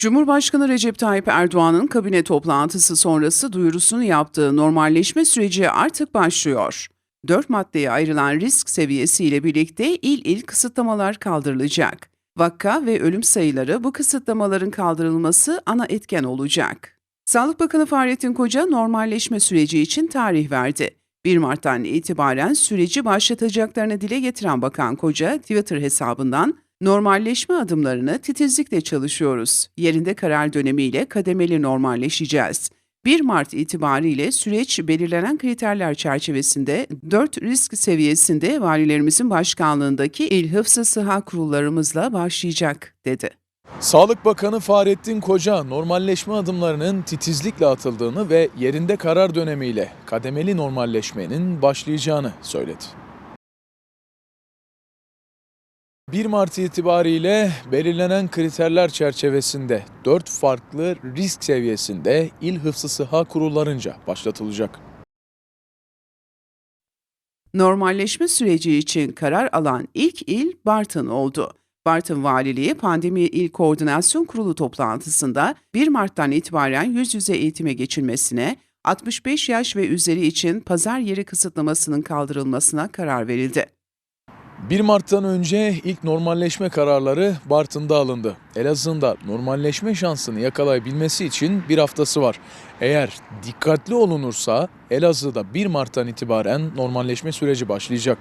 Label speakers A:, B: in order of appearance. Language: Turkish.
A: Cumhurbaşkanı Recep Tayyip Erdoğan'ın kabine toplantısı sonrası duyurusunu yaptığı normalleşme süreci artık başlıyor. Dört maddeye ayrılan risk seviyesiyle birlikte il il kısıtlamalar kaldırılacak. Vakka ve ölüm sayıları bu kısıtlamaların kaldırılması ana etken olacak. Sağlık Bakanı Fahrettin Koca normalleşme süreci için tarih verdi. 1 Mart'tan itibaren süreci başlatacaklarını dile getiren Bakan Koca Twitter hesabından normalleşme adımlarını titizlikle çalışıyoruz. Yerinde karar dönemiyle kademeli normalleşeceğiz. 1 Mart itibariyle süreç belirlenen kriterler çerçevesinde 4 risk seviyesinde valilerimizin başkanlığındaki il hıfzı sıha kurullarımızla başlayacak dedi.
B: Sağlık Bakanı Fahrettin Koca normalleşme adımlarının titizlikle atıldığını ve yerinde karar dönemiyle kademeli normalleşmenin başlayacağını söyledi. 1 Mart itibariyle belirlenen kriterler çerçevesinde 4 farklı risk seviyesinde il hıfzı sıha kurullarınca başlatılacak.
A: Normalleşme süreci için karar alan ilk il Bartın oldu. Bartın Valiliği Pandemi İl Koordinasyon Kurulu toplantısında 1 Mart'tan itibaren yüz yüze eğitime geçilmesine, 65 yaş ve üzeri için pazar yeri kısıtlamasının kaldırılmasına karar verildi.
B: 1 Mart'tan önce ilk normalleşme kararları Bartın'da alındı. Elazığ'ın da normalleşme şansını yakalayabilmesi için bir haftası var. Eğer dikkatli olunursa Elazığ'da 1 Mart'tan itibaren normalleşme süreci başlayacak.